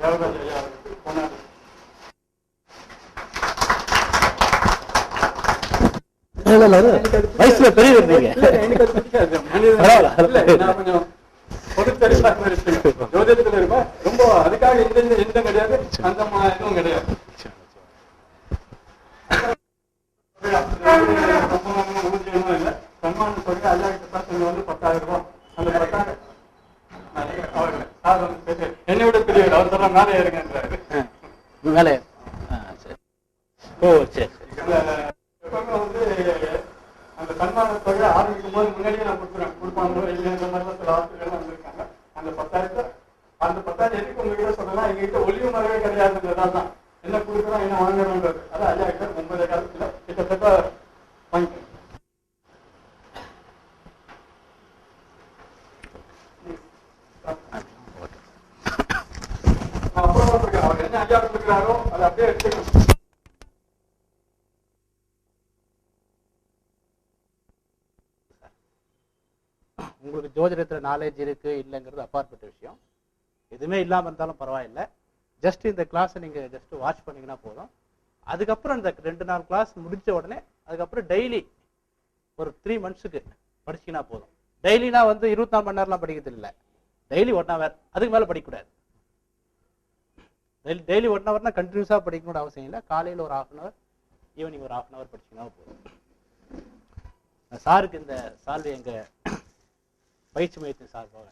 ஐயா அவர்களுக்கு வயசுல பெரிய ஜோதிடத்துல இருப்பேன். ரொம்ப அதுக்காக இந்த இந்த கிடையாது அந்த மாதிரி இதுவும் கிடையாது ஊதியமும் இல்ல. சன்மான தொகை ஐயா கிட்ட பேசுறது வந்து பத்தாயிரம் ரூபாய் அந்த பத்தாயிரம் அவர்கள் சார் வந்து பெரிய- என்னை விட பெரியவர். அவர் சொல்ல மேலே ஏறுங்கன்றாரு. சரி. ஓ சரி எப்பவுமே வந்து அந்த சன்மான தொகை ஆரம்பிக்கும் போது முன்னாடியே நான் கொடுக்குறேன் கொடுப்பாங்களோ இல்லைன்ற மாதிரி சில ஆசிரியர்கள் வந்திருக்காங்க. அந்த பத்தாயிரத்தை அந்த பத்தாயிரம் எதுக்கு உங்ககிட்ட சொல்லலாம்? எங்ககிட்ட ஒளிவு மரவே கிடையாதுன்றதால தான் என்ன கொடுக்குறோம் என்ன வாங்குறோன்றது அதான் ஐயா கிட்ட காலத்துல கிட்டத்தட்ட வாங்கிக்கணும் நான் அப்புறமா கொடுக்குறேன். அவர் என்ன ஐயா கொடுக்குறாரோ அதை அப்படியே எடுத்துக்கணும். உங்களுக்கு ஜோதிடத்தில் நாலேஜ் இருக்கு இல்லைங்கிறது அப்பாற்பட்ட விஷயம். எதுவுமே இல்லாம இருந்தாலும் பரவாயில்ல. ஜஸ்ட் இந்த கிளாஸை நீங்க ஜஸ்ட் வாட்ச் பண்ணீங்கன்னா போதும். அதுக்கப்புறம் இந்த ரெண்டு நாள் கிளாஸ் முடிச்ச உடனே அதுக்கப்புறம் டெய்லி ஒரு த்ரீ மந்த்ஸுக்கு படிச்சீங்கன்னா போதும். டெய்லினா வந்து இருபத்தி நாலு மணி நேரம்லாம் படிக்கிறது இல்லை. டெய்லி ஒன் ஹவர் அதுக்கு மேல படிக்கக்கூடாது. டெய்லி டெய்லி ஒன் ஹவர்னா கண்டினியூஸாக படிக்கணும்னு அவசியம் இல்லை. காலையில் ஒரு ஹாஃப் அன் ஹவர் ஈவினிங் ஒரு ஹாஃப் அன் ஹவர் படிச்சீங்கன்னா போதும். சாருக்கு இந்த சால்வை எங்கள் பயிற்சி மையத்தின் சார்பாக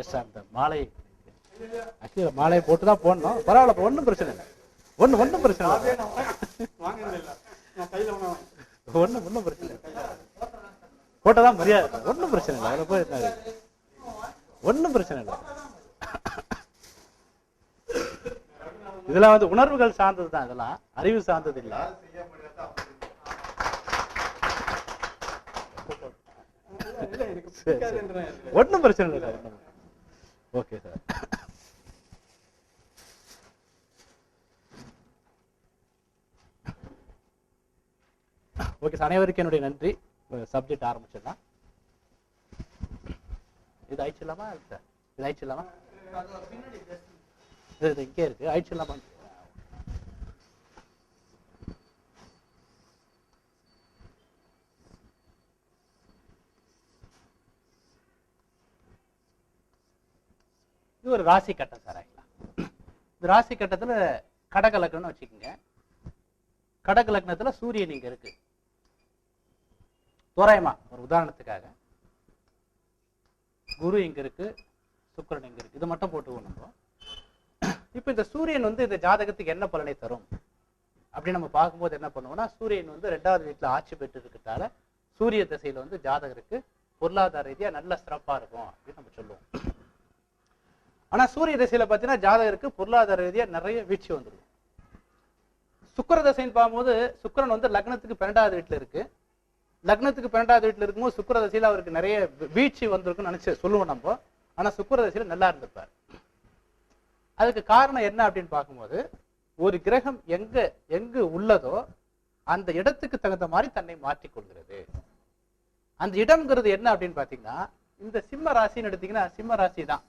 எஸ் சார் இந்த மாலை ஆக்சுவலி மாலையை போட்டு தான் போடணும். பரவாயில்ல ஒன்றும் பிரச்சனை இல்லை. ஒன்று ஒன்றும் பிரச்சனை இல்லை. ஒன்றும் ஒன்றும் பிரச்சனை இல்லை. போட்டதான் மரியாதை ஒன்றும் பிரச்சனை இல்லை. அதில் போய் என்ன ஒன்றும் பிரச்சனை இல்லை. இதெல்லாம் வந்து உணர்வுகள் சார்ந்தது தான் இதெல்லாம். அறிவு சார்ந்தது இல்லை. ஒன்றும் பிரச்சனை இல்லை. Sir okay sir. Okay sir அனைவருக்கும் என்னுடைய நன்றி. சப்ஜெக்ட் ஆரம்பிச்சிடலாம் இது ஆயிடுச்சிடலாமா சார் இது ஆயிடுச்சு இது இது இங்கே இருக்கு. ஆயிடுச்சிடலாமா இது ஒரு ராசி கட்டம் சார் ஆக்சுவலா. இந்த ராசி கட்டத்துல கடக லக்னம்னு வச்சுக்கோங்க. கடக லக்னத்தில் சூரியன் இங்கே இருக்கு. தோராயமா ஒரு உதாரணத்துக்காக. குரு இங்கே இருக்கு சுக்கரன் இங்கே இருக்கு. இது மட்டும் போட்டு நம்ம. இப்போ இந்த சூரியன் வந்து இந்த ஜாதகத்துக்கு என்ன பலனை தரும்? அப்படின்னு நம்ம பார்க்கும்போது என்ன பண்ணுவோம்னா சூரியன் வந்து ரெண்டாவது வீட்டுல ஆட்சி பெற்று இருக்கிறதால சூரிய திசையில வந்து ஜாதகருக்கு பொருளாதார ரீதியா நல்ல சிறப்பா இருக்கும். அப்படின்னு ஆனால் ஆனா சூரிய தசையில் பார்த்தீங்கன்னா ஜாதகருக்கு பொருளாதார ரீதியாக நிறைய வீழ்ச்சி வந்துடும் சுக்கர தசைன்னு பார்க்கும்போது சுக்கரன் வந்து லக்னத்துக்கு பன்னெண்டாவது வீட்டுல இருக்கு. லக்னத்துக்கு பன்னெண்டாவது வீட்டுல இருக்கும்போது சுக்கர தசையில் அவருக்கு நிறைய வீழ்ச்சி வந்திருக்குன்னு நினச்சி சொல்லுவோம் நம்ம. ஆனா சுக்கர தசையில் நல்லா இருந்திருப்பார். அதுக்கு காரணம் என்ன அப்படின்னு பார்க்கும்போது ஒரு கிரகம் எங்க எங்கு உள்ளதோ அந்த இடத்துக்கு தகுந்த மாதிரி தன்னை மாற்றிக்கொள்கிறது அந்த இடம்ங்கிறது என்ன அப்படின்னு பார்த்தீங்கன்னா இந்த சிம்ம ராசின்னு எடுத்தீங்கன்னா சிம்ம ராசி தான்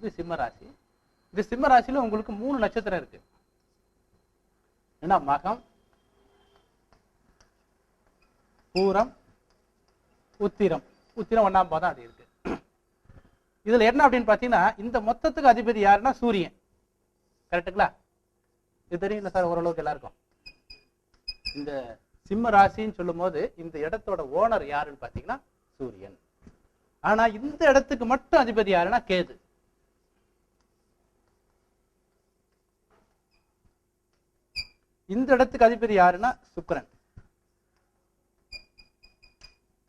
இது சிம்ம ராசி. இது சிம்ம ராசியில உங்களுக்கு மூணு நட்சத்திரம் இருக்கு. என்ன மகம் பூரம் உத்திரம். உத்திரம் ஒன்றாம் பாதம் அது இருக்கு. இதில் என்ன அப்படின்னு பார்த்தீங்கன்னா இந்த மொத்தத்துக்கு அதிபதி யாருன்னா சூரியன். கரெக்டுங்களா இது தெரியுங்களா சார் ஓரளவுக்கு எல்லாருக்கும்? இந்த சிம்ம ராசின்னு சொல்லும் போது இந்த இடத்தோட ஓனர் யாருன்னு பார்த்தீங்கன்னா சூரியன். ஆனால் இந்த இடத்துக்கு மட்டும் அதிபதி யாருன்னா கேது. இந்த இடத்துக்கு அதிபதி யாருன்னா சுக்கரன்.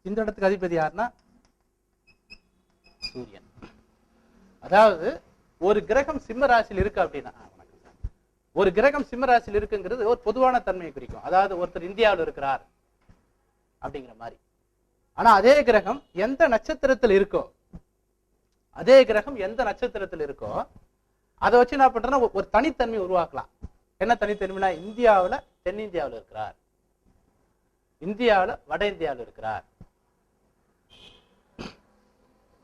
இந்த இடத்துக்கு அதிபதி யாருன்னா சூரியன். அதாவது ஒரு கிரகம் சிம்ம ராசியில் இருக்கு அப்படின்னா ஒரு கிரகம் சிம்ம ராசியில் இருக்குங்கிறது ஒரு பொதுவான தன்மையை குறிக்கும். அதாவது ஒருத்தர் இந்தியாவில் இருக்கிறார் அப்படிங்கிற மாதிரி. ஆனா அதே கிரகம் எந்த நட்சத்திரத்தில் இருக்கோ அதே கிரகம் எந்த நட்சத்திரத்தில் இருக்கோ அதை வச்சு என்ன பண்றேன்னா ஒரு- ஒரு தனித்தன்மை உருவாக்கலாம். என்ன தனித்தன்மைனா இந்தியாவில் தென்னிந்தியாவில் இருக்கிறார். இந்தியாவில் வட இந்தியாவில் இருக்கிறார்.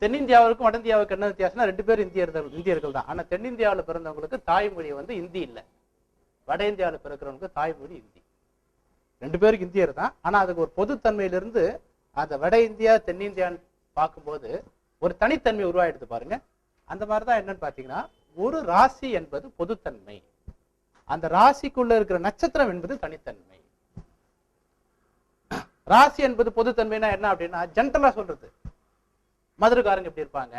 தென்னிந்தியாவிற்கும் வட இந்தியாவுக்கு என்ன வித்தியாசம்னா ரெண்டு பேரும் இந்தியர்கள் இந்தியர்கள் தான். ஆனால் தென்னிந்தியாவில் பிறந்தவங்களுக்கு தாய்மொழி வந்து இந்தி இல்லை. வட இந்தியாவில் பிறக்கிறவங்களுக்கு தாய்மொழி இந்தி. ரெண்டு பேருக்கு இந்தியர் தான். ஆனால் அதுக்கு ஒரு பொதுத்தன்மையிலிருந்து அந்த வட இந்தியா தென்னிந்தியான்னு பார்க்கும்போது ஒரு தனித்தன்மை உருவாயிடுது பாருங்க. அந்த மாதிரி தான் என்னன்னு பார்த்தீங்கன்னா ஒரு ராசி என்பது பொதுத்தன்மை. அந்த ராசிக்குள்ள இருக்கிற நட்சத்திரம் என்பது தனித்தன்மை. ராசி என்பது பொதுத்தன்மைனா என்ன அப்படின்னா ஜென்ரலா சொல்றது. மதுரைக்காரங்க எப்படி இருப்பாங்க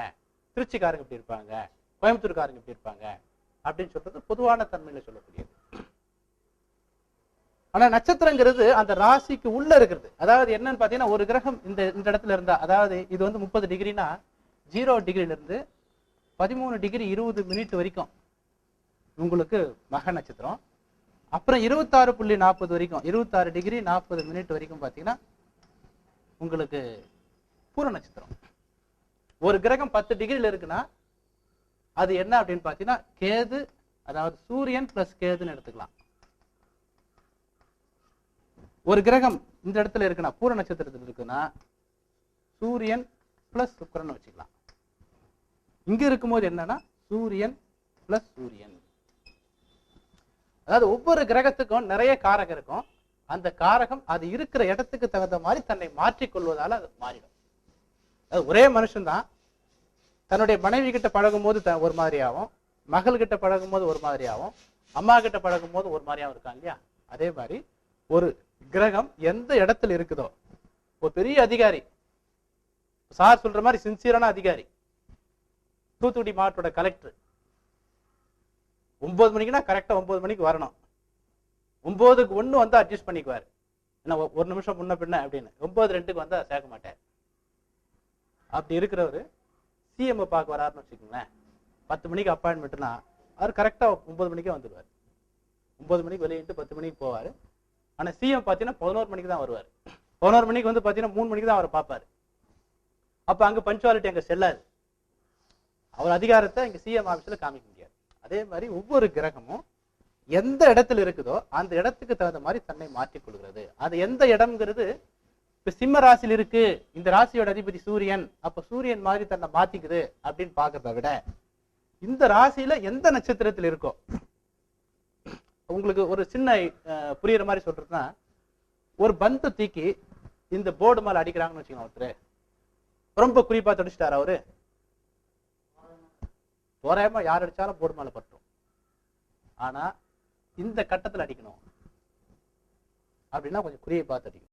திருச்சிக்காரங்க எப்படி இருப்பாங்க கோயம்புத்தூர்காரங்க எப்படி இருப்பாங்க அப்படின்னு சொல்றது பொதுவான தன்மையில சொல்லக்கூடியது. ஆனா நட்சத்திரங்கிறது அந்த ராசிக்கு உள்ள இருக்கிறது. அதாவது என்னன்னு பாத்தீங்கன்னா ஒரு கிரகம் இந்த இந்த இடத்துல இருந்தா அதாவது இது வந்து முப்பது டிகிரினா ஜீரோ டிகிரில இருந்து பதிமூணு டிகிரி இருபது மினிட் வரைக்கும் உங்களுக்கு மக நட்சத்திரம். அப்புறம் இருபத்தாறு புள்ளி நாற்பது வரைக்கும் இருபத்தாறு டிகிரி நாற்பது மினிட் வரைக்கும் பாத்தீங்கன்னா உங்களுக்கு பூர நட்சத்திரம். ஒரு கிரகம் பத்து டிகிரில இருக்குன்னா அது என்ன அப்படின்னு பார்த்தீங்கன்னா கேது அதாவது சூரியன் பிளஸ் கேதுன்னு எடுத்துக்கலாம். ஒரு கிரகம் இந்த இடத்துல இருக்குன்னா பூர நட்சத்திரத்தில் இருக்குன்னா சூரியன் பிளஸ் சுக்கரன் வச்சுக்கலாம். இங்க இருக்கும்போது என்னன்னா சூரியன் பிளஸ் சூரியன். அதாவது ஒவ்வொரு கிரகத்துக்கும் நிறைய காரகம் இருக்கும். அந்த காரகம் அது இருக்கிற இடத்துக்கு தகுந்த மாதிரி தன்னை மாற்றிக்கொள்வதால் அது மாறிடும் அது ஒரே மனுஷன்தான். தன்னுடைய மனைவி கிட்ட பழகும் போது த- ஒரு மாதிரியாகவும் மகள் கிட்ட பழகும் போது ஒரு மாதிரியாகவும் அம்மா கிட்ட பழகும் போது ஒரு மாதிரியாகவும் இருக்கான் இல்லையா? அதே மாதிரி ஒரு கிரகம் எந்த இடத்துல இருக்குதோ ஒரு பெரிய அதிகாரி சார் சொல்ற மாதிரி சின்சியரான அதிகாரி தூத்துக்குடி மாவட்டோட கலெக்டர் ஒம்பது மணிக்குனா கரெக்டாக ஒன்பது மணிக்கு வரணும். ஒம்போதுக்கு ஒன்று வந்து அட்ஜஸ்ட் பண்ணிக்குவார். என்ன ஒ- ஒரு நிமிஷம் முன்ன பின்ன அப்படின்னு. ஒம்பது ரெண்டுக்கு வந்தால் சேர்க்க மாட்டார். அப்படி இருக்கிறவரு சிஎம் பார்க்க வராருன்னு வச்சுக்கோங்களேன். பத்து மணிக்கு அப்பாயின்மெண்ட்னா அவர் கரெக்டாக ஒம்பது மணிக்கே வந்துடுவார். ஒம்பது மணிக்கு வெளியிட்டு பத்து மணிக்கு போவார். ஆனால் சிஎம் பார்த்தீங்கன்னா பதினோரு மணிக்கு தான் வருவார். பதினோரு மணிக்கு வந்து பார்த்தீங்கன்னா மூணு மணிக்கு தான் அவரை பார்ப்பார். அப்போ அங்கே பஞ்சுவாலிட்டி அங்கே செல்லாது. அவர் அதிகாரத்தை இங்கே சிஎம் ஆஃபீஸில் காமிக்க அதே மாதிரி ஒவ்வொரு கிரகமும் எந்த இடத்துல இருக்குதோ அந்த இடத்துக்கு தகுந்த மாதிரி தன்னை மாற்றிக்கொள்கிறது அது எந்த இடம்ங்கிறது இப்ப சிம்ம ராசியில் இருக்கு. இந்த ராசியோட அதிபதி சூரியன். அப்ப சூரியன் மாதிரி தன்னை மாத்திக்குது அப்படின்னு பாக்குறத விட இந்த ராசியில எந்த நட்சத்திரத்தில் இருக்கோ உங்களுக்கு ஒரு சின்ன புரியுற மாதிரி சொல்றதுன்னா ஒரு பந்து தூக்கி இந்த போர்டு மேல அடிக்கிறாங்கன்னு வச்சுக்கோங்க ஒருத்தர். ரொம்ப குறிப்பா தடிச்சிட்டாரு அவரு? தோராயமா யார் அடிச்சாலும் போர்டு மேலே பட்டும் ஆனா இந்த கட்டத்துல அடிக்கணும். அப்படின்னா கொஞ்சம் குறியை பார்த்து அடிக்கணும்.